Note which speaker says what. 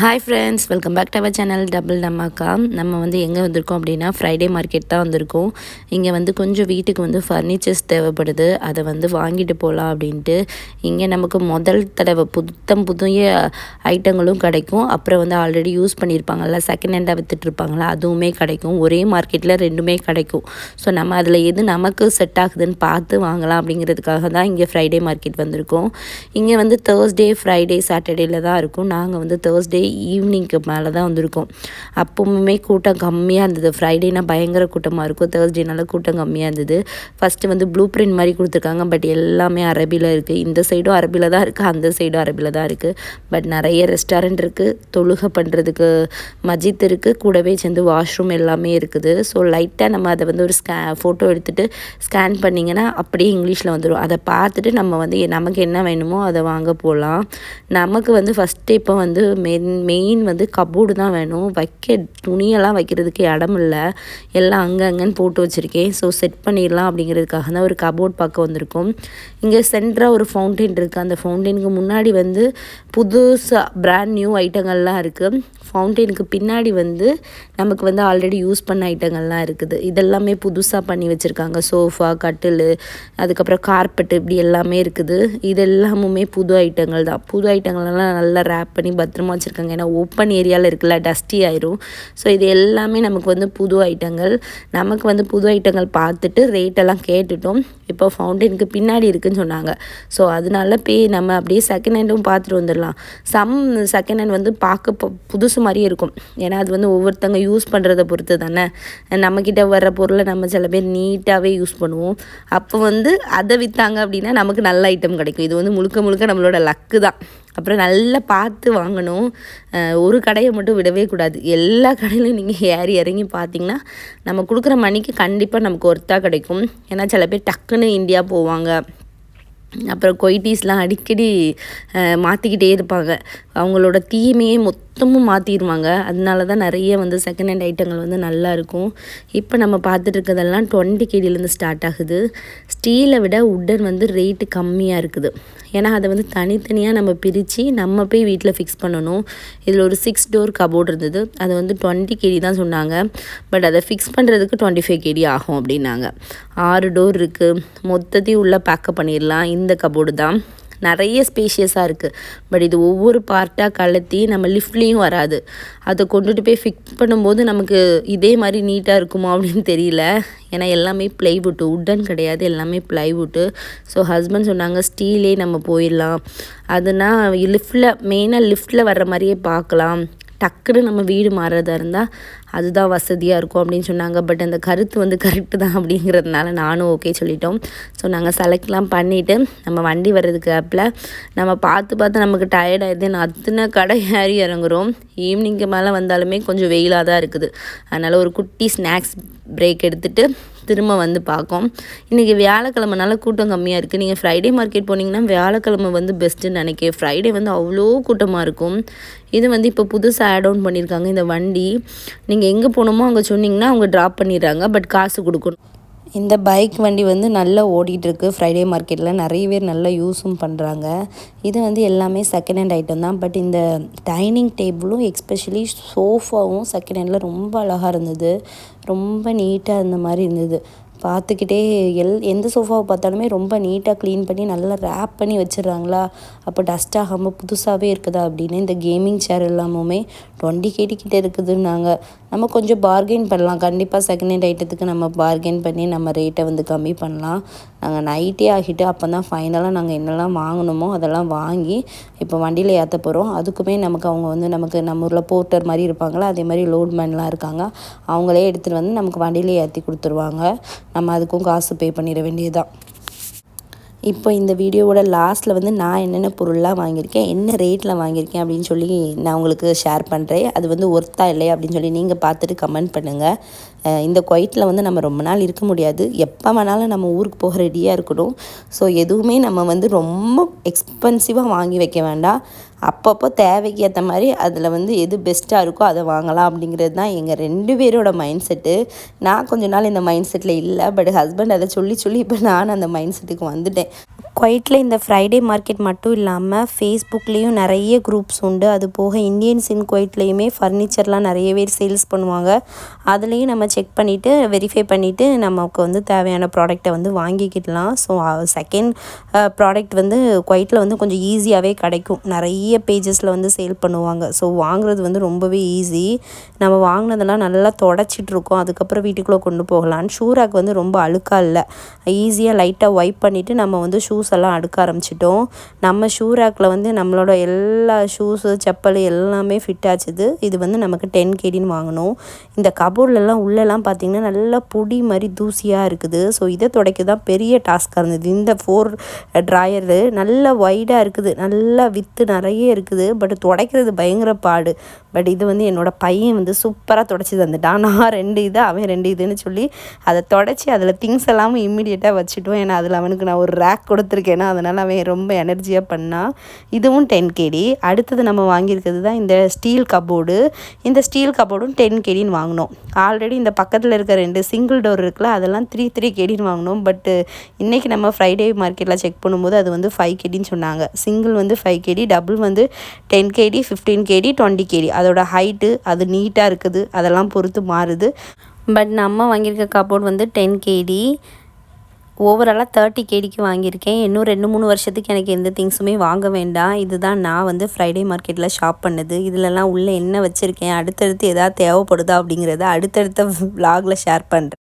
Speaker 1: Hi friends welcome back to our channel double டம்மாக்கா நம்ம வந்து எங்கே வந்திருக்கோம் அப்படின்னா ஃப்ரைடே மார்க்கெட் தான் வந்திருக்கோம். இங்கே வந்து கொஞ்சம் வீட்டுக்கு வந்து ஃபர்னிச்சர்ஸ் தேவைப்படுது. அதை வந்து வாங்கிட்டு போகலாம் அப்படின்ட்டு. இங்கே நமக்கு முதல் தடவை புத்தம் புதிய ஐட்டங்களும் கிடைக்கும். அப்புறம் வந்து ஆல்ரெடி யூஸ் பண்ணியிருப்பாங்கள்ல செகண்ட் ஹேண்டாக விற்றுட்ருப்பாங்களா அதுவுமே கிடைக்கும். ஒரே மார்க்கெட்டில் ரெண்டுமே கிடைக்கும். ஸோ நம்ம அதில் எது நமக்கு செட் ஆகுதுன்னு பார்த்து வாங்கலாம் அப்படிங்கிறதுக்காக தான் இங்கே ஃப்ரைடே மார்க்கெட் வந்திருக்கோம். இங்கே வந்து தேர்ஸ்டே ஃப்ரைடே சாட்டர்டேயில் தான் இருக்கும். நாங்கள் வந்து தேர்ஸ்டே ஈவினிங்க்கு மேலே தான் வந்திருக்கோம். அப்போவுமே கூட்டம் கம்மியாக இருந்தது. ஃப்ரைடேனா பயங்கர கூட்டமாக இருக்கும். தேர்ஸ்டேனால கூட்டம் கம்மியாக இருந்தது. ஃபஸ்ட்டு வந்து ப்ளூ பிரிண்ட் மாதிரி கொடுத்துருக்காங்க. பட் எல்லாமே அரபியில் இருக்குது இந்த சைடும் அரபியில் தான் இருக்குது அந்த சைடும் அரபியில் தான் இருக்குது பட் நிறைய ரெஸ்டாரண்ட் இருக்குது தொழுகை பண்ணுறதுக்கு மஜித் இருக்குது கூடவே சேர்ந்து வாஷ்ரூம் எல்லாமே இருக்குது. ஸோ லைட்டாக நம்ம அதை வந்து ஒரு ஸ்கே ஃபோட்டோ எடுத்துகிட்டு ஸ்கேன் பண்ணிங்கன்னா அப்படியே இங்கிலீஷில் வந்துடும் அதை பார்த்துட்டு நம்ம வந்து நமக்கு என்ன வேணுமோ அதை வாங்க போகலாம் நமக்கு வந்து ஃபஸ்ட்டு இப்போ வந்து மென் மெயின் வந்து கபோர்டு தான் வேணும். வைக்க துணியெல்லாம் வைக்கிறதுக்கு இடம் இல்லை. எல்லாம் அங்கங்கன்னு போட்டு வச்சுருக்கேன். ஸோ செட் பண்ணிடலாம் அப்படிங்கிறதுக்காக தான் ஒரு கபோர்ட் பார்க்க வந்திருக்கோம். இங்கே சென்டராக ஒரு ஃபவுண்டைன் இருக்குது அந்த ஃபவுண்டெயினுக்கு முன்னாடி வந்து புதுசாக பிராண்ட் நியூ ஐட்டங்கள்லாம் இருக்குது ஃபவுண்டெயினுக்கு பின்னாடி வந்து நமக்கு வந்து ஆல்ரெடி யூஸ் பண்ண ஐட்டங்கள்லாம் இருக்குது. இதெல்லாமே புதுசாக பண்ணி வச்சுருக்காங்க. சோஃபா கட்டில் அதுக்கப்புறம் கார்பெட்டு இப்படி எல்லாமே இருக்குது. இது எல்லாமுமே புது ஐட்டங்கள் தான். புது ஐட்டங்கள்லாம் நல்லா ரேப் பண்ணி பத்திரமா வச்சுருக்காங்க. ஏன்னா ஓப்பன் ஏரியாவில் இருக்குல்ல டஸ்டி ஆயிரும். ஸோ இது எல்லாமே நமக்கு வந்து புது ஐட்டங்கள் நமக்கு வந்து புது ஐட்டங்கள் பார்த்துட்டு ரேட்டெல்லாம் கேட்டுட்டோம். இப்போ ஃபவுண்டெயினுக்கு பின்னாடி இருக்குன்னு சொன்னாங்க. ஸோ அதனால போய் நம்ம அப்படியே செகண்ட் ஹேண்டும் பார்த்துட்டு வந்துடலாம். சம் செகண்ட் ஹேண்ட் வந்து பார்க்க புதுசு மாதிரியே இருக்கும். ஏன்னா அது வந்து ஒவ்வொருத்தங்க யூஸ் பண்ணுறதை பொறுத்து தானே. நம்மக்கிட்ட வர்ற பொருளை நம்ம சில பேர் நீட்டாகவே யூஸ் பண்ணுவோம். அப்போ வந்து அதை விற்றாங்க அப்படின்னா நமக்கு நல்ல ஐட்டம் கிடைக்கும். இது வந்து முழுக்க முழுக்க நம்மளோட லக்கு தான். அப்புறம் நல்லா பார்த்து வாங்கணும். ஒரு கடையை மட்டும் விடவே கூடாது. எல்லா கடையிலையும் நீங்கள் ஏறி இறங்கி பார்த்தீங்கன்னா நம்ம கொடுக்குற மணிக்கு கண்டிப்பாக நமக்கு ஒர்த்தாக கிடைக்கும். ஏன்னா சில பேர் டக்குன்னு இந்தியா போவாங்க. அப்புறம் கொய்டீஸ்லாம் அடிக்கடி மாற்றிக்கிட்டே இருப்பாங்க. அவங்களோட தீமையே மொத்தமும் மாற்றிடுவாங்க அதனால தான் நிறைய வந்து செகண்ட் ஹேண்ட் ஐட்டங்கள் வந்து நல்லா இருக்கும். இப்போ நம்ம பார்த்துட்டு இருக்கிறதெல்லாம் டுவெண்ட்டி கேடியிலேருந்து ஸ்டார்ட் ஆகுது. ஸ்டீலை விட உட்டன் வந்து ரேட்டு கம்மியாக இருக்குது. ஏன்னா அதை வந்து தனித்தனியாக நம்ம பிரித்து நம்ம போய் வீட்டில் ஃபிக்ஸ் பண்ணணும். இதில் ஒரு சிக்ஸ் டோர் கபோர்ட் இருந்தது. அது வந்து டுவெண்ட்டி கேடி தான் சொன்னாங்க. பட் அதை ஃபிக்ஸ் பண்ணுறதுக்கு டுவெண்ட்டி ஃபைவ் கேடி ஆகும் அப்படின்னாங்க. ஆறு டோர் இருக்குது மொத்தத்தையும் உள்ளே பேக்கப் பண்ணிடலாம். இந்த கபோர்டு தான். நிறைய ஸ்பேஷியஸாக இருக்குது பட் இது ஒவ்வொரு கரெக்டாக கலத்தி நம்ம லிஃப்ட்லேயும் வராது. அதை கொண்டுட்டு போய் ஃபிக்ஸ் பண்ணும்போது நமக்கு இதே மாதிரி நீட்டாக இருக்குமா அப்படின்னு தெரியல. ஏன்னா எல்லாமே ப்ளைவுட்டு உட்டன் கிடையாது எல்லாமே ப்ளைவுட்டு ஸோ ஹஸ்பண்ட் சொன்னாங்க ஸ்டீலே நம்ம போயிடலாம். அதுனா லிஃப்டில் மெயினாக லிஃப்ட்டில் வர்ற மாதிரியே பார்க்கலாம். டக்குன்னு நம்ம வீடு மாறுறதா இருந்தால் அதுதான் வசதியாக இருக்கும் அப்படின்னு சொன்னாங்க. பட் அந்த கருத்து வந்து கரெக்டு தான் அப்படிங்கிறதுனால நானும் ஓகே சொல்லிட்டோம். ஸோ நாங்கள் செலக்ட்லாம் பண்ணிவிட்டு நம்ம வண்டி வர்றதுக்கு ஆப்பில் நம்ம பார்த்து பார்த்து நமக்கு டயர்ட் ஆயிடுது. நான் அத்தனை கடை ஏறி இறங்குறோம். ஈவினிங்க்கு மேலே வந்தாலுமே கொஞ்சம் வெயிலாக தான் இருக்குது. அதனால் ஒரு குட்டி ஸ்நாக்ஸ் பிரேக் எடுத்துகிட்டு திரும்ப வந்து பார்க்கும். இன்றைக்கி வியாழக்கிழமனால கூட்டம் கம்மியாக இருக்குது நீங்கள் ஃப்ரைடே மார்க்கெட் போனீங்கன்னா வியாழக்கிழமை வந்து பெஸ்ட்டுன்னு நினைக்கிறேன் ஃப்ரைடே வந்து அவ்வளோ கூட்டமாக இருக்கும். இது வந்து இப்போ புதுசாக ஆட் ஆன் பண்ணியிருக்காங்க இந்த வண்டி நீங்கள் எங்கே போகணுமோ அங்கே சொன்னிங்கன்னா அவங்க ட்ராப் பண்ணிடுறாங்க. பட் காசு கொடுக்கணும். இந்த பைக் வண்டி வந்து நல்லா ஓடிட்டுருக்கு. ஃப்ரைடே மார்க்கெட்டில் நிறைய பேர் நல்லா யூஸும் பண்ணுறாங்க இது வந்து எல்லாமே செகண்ட் ஹேண்ட் ஐட்டம் தான். பட் இந்த டைனிங் டேபிளும் எக்ஸ்பெஷலி சோஃபாவும் செகண்ட் ஹேண்டில் ரொம்ப அழகாக இருந்தது. ரொம்ப நீட்டாக இருந்த மாதிரி இருந்தது. பார்த்துக்கிட்டே எல் எந்த சோஃபாவை பார்த்தாலுமே ரொம்ப நீட்டாக க்ளீன் பண்ணி நல்லா ரேப் பண்ணி வச்சிடுறாங்களா? அப்போ டஸ்ட் ஆகாமல் புதுசாகவே இருக்குதா அப்படின்னு இந்த கேமிங் சேர் எல்லாமுமே டுவெண்ட்டி கேடி கிட்டே இருக்குதுன்னாங்க. நம்ம கொஞ்சம் பார்கெயின் பண்ணலாம். கண்டிப்பாக செகண்ட் ஹேண்ட் ஐட்டத்துக்கு நம்ம பார்கெயின் பண்ணி நம்ம ரேட்டை வந்து கம்மி பண்ணலாம். நாங்கள் நைட்டே ஆகிட்டு அப்போ தான் ஃபைனலாக நாங்கள் என்னெல்லாம் வாங்கணுமோ அதெல்லாம் வாங்கி இப்போ வண்டியில் ஏற்ற போகிறோம் அதுக்குமே நமக்கு அவங்க வந்து நமக்கு நம்ம ஊரில் போர்ட்டர் மாதிரி இருப்பாங்களா? அதே மாதிரி லோட் மேன்லாம் இருக்காங்க. அவங்களே எடுத்துகிட்டு வந்து நமக்கு வண்டியிலே ஏற்றி கொடுத்துருவாங்க. நம்ம அதுக்கும் காசு பே பண்ணிட வேண்டியதுதான். இப்போ இந்த வீடியோவோட லாஸ்ட்டில் வந்து நான் என்னென்ன பொருள்லாம் வாங்கியிருக்கேன் என்ன ரேட்டில் வாங்கியிருக்கேன் அப்படின்னு சொல்லி நான் உங்களுக்கு ஷேர் பண்ணுறேன் அது வந்து ஒர்த்தா இல்லையா அப்படின்னு சொல்லி நீங்கள் பார்த்துட்டு கமெண்ட் பண்ணுங்கள் இந்த குவைட்டில் வந்து நம்ம ரொம்ப நாள் இருக்க முடியாது. எப்போ வேணாலும் நம்ம ஊருக்கு போக ரெடியாக இருக்கணும். ஸோ எதுவுமே நம்ம வந்து ரொம்ப எக்ஸ்பென்சிவாக வாங்கி வைக்க வேண்டாம். அப்பப்போ தேவைக்கு ஏற்ற மாதிரி அதில் வந்து எது பெஸ்ட்டாக இருக்கோ அதை வாங்கலாம் அப்படிங்கிறது தான் எங்கள் ரெண்டு பேரோட மைண்ட் செட்டு நான் கொஞ்ச நாள் இந்த மைண்ட் செட்டில் இல்லை பட் ஹஸ்பண்ட் அதை சொல்லி சொல்லி இப்போ நான் அந்த மைண்ட் செட்டுக்கு வந்துட்டேன். குவைட்டில் இந்த ஃப்ரைடே மார்க்கெட் மட்டும் இல்லாமல் ஃபேஸ்புக்லேயும் நிறைய குரூப்ஸ் உண்டு. அது போக இந்தியன்ஸ் இன் குவைட்லேயுமே ஃபர்னிச்சர்லாம் நிறைய பேர் சேல்ஸ் பண்ணுவாங்க. அதுலேயும் நம்ம செக் பண்ணிவிட்டு வெரிஃபை பண்ணிவிட்டு நமக்கு வந்து தேவையான ப்ராடக்டை வந்து வாங்கிக்கிடலாம். ஸோ செகண்ட் ப்ராடக்ட் வந்து குவைட்டில் வந்து கொஞ்சம் ஈஸியாகவே கிடைக்கும். நிறைய பேஜஸில் வந்து சேல் பண்ணுவாங்க. ஸோ வாங்குறது வந்து ரொம்பவே ஈஸி நம்ம வாங்கினதெல்லாம் நல்லா தொடச்சிட்ருக்கோம். அதுக்கப்புறம் வீட்டுக்குள்ளே கொண்டு போகலான்னு. ஷூராக் வந்து ரொம்ப அழுக்காக இல்லை. ஈஸியாக லைட்டாக ஒய்ப் பண்ணிவிட்டு நம்ம வந்து ஷூஸ் எல்லாம் அடுக்க ஆரம்பிச்சிட்டோம். நம்ம ஷூ ரேக்கில் வந்து நம்மளோட எல்லா ஷூஸு செப்பல் எல்லாமே ஃபிட் ஆச்சுது. இது வந்து நமக்கு டென் கேடின்னு வாங்கினோம். இந்த கபோர்ட்லலாம் உள்ளெல்லாம் பார்த்திங்கன்னா நல்லா பொடி மாதிரி தூசியாக இருக்குது. ஸோ இதை துடைக்க தான் பெரிய டாஸ்க்காக இருந்தது. இந்த ஃபோர் ட்ராயரு நல்லா ஒய்டாக இருக்குது. நல்லா வித்து நிறைய இருக்குது. பட் துடைக்கிறது பயங்கர பாடு. பட் இது வந்து என்னோடய பையன் வந்து சூப்பராக துடைச்சி தந்துட்டான் நான் ரெண்டு இது அவன் ரெண்டு இதுன்னு சொல்லி அதை தொடச்சி அதில் திங்ஸ் எல்லாமே இம்மிடியேட்டாக வச்சுட்டோம். ஏன்னா அதில் அவனுக்கு நான் ஒரு ரேக் கொடுத்து வச்சுருக்கேன்னா அதனால் அவன் ரொம்ப எனர்ஜியாக பண்ணான் இதுவும் டென் கேடி அடுத்தது நம்ம வாங்கியிருக்கிறது தான் இந்த ஸ்டீல் கபோர்டு இந்த ஸ்டீல் கபோர்டும் டென் கேடின்னு வாங்கினோம். ஆல்ரெடி இந்த பக்கத்தில் இருக்க ரெண்டு சிங்கிள் டோர் இருக்குல்ல அதெல்லாம் த்ரீ த்ரீ கேடின்னு வாங்கினோம். பட்டு இன்றைக்கி நம்ம ஃப்ரைடே மார்க்கெட்டில் செக் பண்ணும்போது அது வந்து ஃபைவ் கேடின்னு சொன்னாங்க. சிங்கிள் வந்து ஃபைவ் கேடி டபுள் வந்து ten KD fifteen KD twenty KD அதோட ஹைட்டு அது நீட்டாக இருக்குது. அதெல்லாம் பொறுத்து மாறுது. பட் நம்ம வாங்கியிருக்க கபோர்ட் வந்து டென் கேடி ஓவராலாக தேர்ட்டி கேடிக்கு வாங்கியிருக்கேன். இன்னும் ரெண்டு மூணு வருஷத்துக்கு எனக்கு எந்த திங்ஸுமே வாங்க வேண்டாம். இதுதான் நான் வந்து ஃப்ரைடே மார்க்கெட்டில் ஷாப் பண்ணது. இதிலலாம் உள்ளே என்ன வச்சுருக்கேன்? அடுத்தடுத்து எதாவது தேவைப்படுதா அப்படிங்கிறத அடுத்தடுத்த விலாகில் ஷேர் பண்ணுறேன்